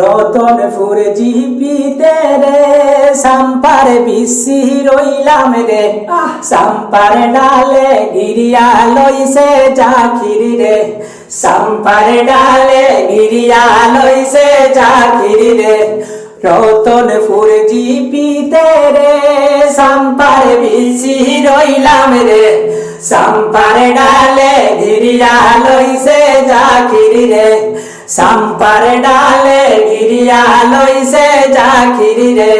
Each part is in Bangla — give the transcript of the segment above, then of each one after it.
রতনপুর জিপিতে রে সাম্পার বিশি রইলাম রে। সাম্পার ডালে গিরিয়া লইছে চাখিরি রে। সাম্পার ডালে গিরিয়া লইছে চাখিরি রে। রতনপুর জিপিতে রে সাম্পার বিশি রইলাম রে। সাম্পার ডালে গিরিয়া লইছে চাখিরি রে। সাম্পার ডালে গিরিয়া লইছে জাকিরি রে।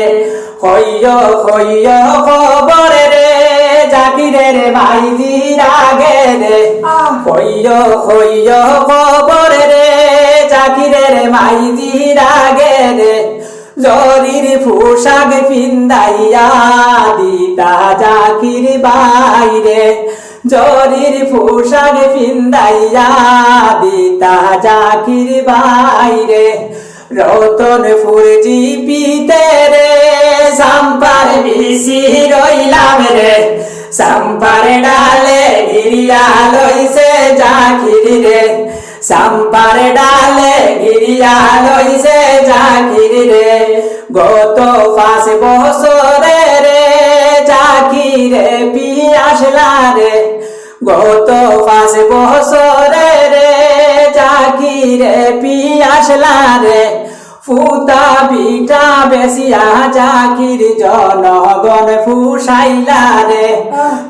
হইয় হইয় খবর রে জাকিরে রে ভাইজি রাগে রে। হইয় হইয় খবর রে জাকিরে রে ভাইজি রাগে রে। জরির পোশাক পিন্দাইয়া দিতা জাকির বাইরে। জরির পোশাক পিন্দাইয়া দিতা জাকির বাইরে রতনপুর জিপিতে রে, সাম্পার বিশি রইলাম রে। সাম্পার ডালে গিরিয়া লইছে জাকির রে। সাম্পার ডালে গিরিয়া লইছে জাকির রে। গত পাঁচ বছরে রে গত পাঁচ বছরে রে জাকিরে পিয়াসলা রে ফুতা বিটা বেশিয়া জাকির জনগণ ফুসাইলা রে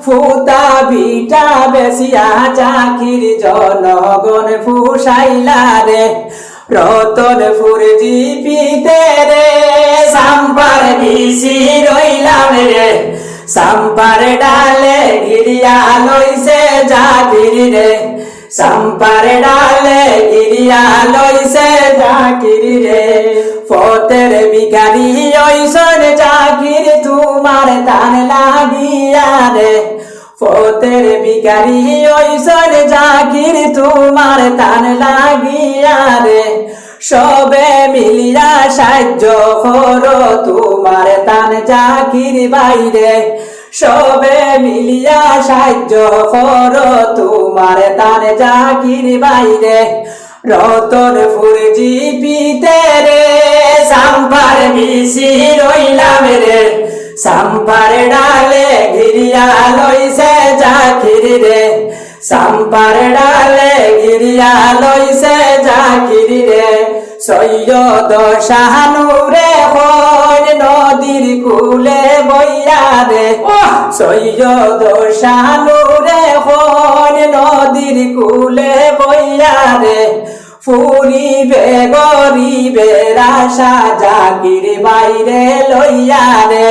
ফুতা বিটা বেশিয়া জাকির জনগণ ফুসাইলা রে রতনপুর জিপিতে রে সাম্পার বিশি সাম্পার ডালে গিরিয়া লইছে জাকির রে। সাম্পার ডালে গিরিয়া লইছে জাকির রে। ফতের বিকারি ওইসন জাকির, তোমার তান লাগিয়া রে। ফতের বিকারি ওইসন জাকির, তোমার তান লাগিয়া রে। সবে মিলিয়া সাহায্য করো তোমার তান জাকির বাইরে। সবে মিলিয়া সাহায্য করো তোমার তান জাকির বাইরে। রতনপুর জিপিতে রে, সাম্পার বিশি রইলাম রে। সাম্পার ডালে গিরিয়া লইছে জাকির রে। সাম্পার ডালে গিরিয়া লইছে জাকির রে। সৈয়দ শাহানুরে হন নদীর কুলে বইয়া রে শাহানুরে হন নদীর কুলে বইয়া রে ফুরিবে গরিবে রাশা জাকির বাইরে লইয়া রে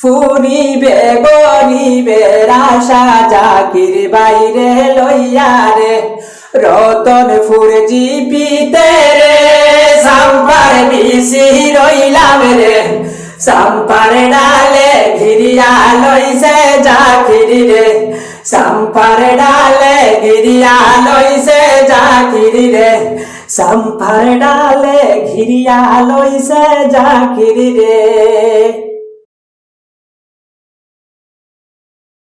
ফুরিবে গরিবে রাশা জাকির বাইরে লইয়া রে রতনপুর জিপিতে রে সাম্পার বিশি রইলাম রে। সাম্পার ডালে ঘিরিয়া লইছে জাকির রে। সাম্পার ডালে ঘিরিয়া লইছে জাকির রে। সাম্পার ডালে ঘিরিয়া লইছে জাকির রে।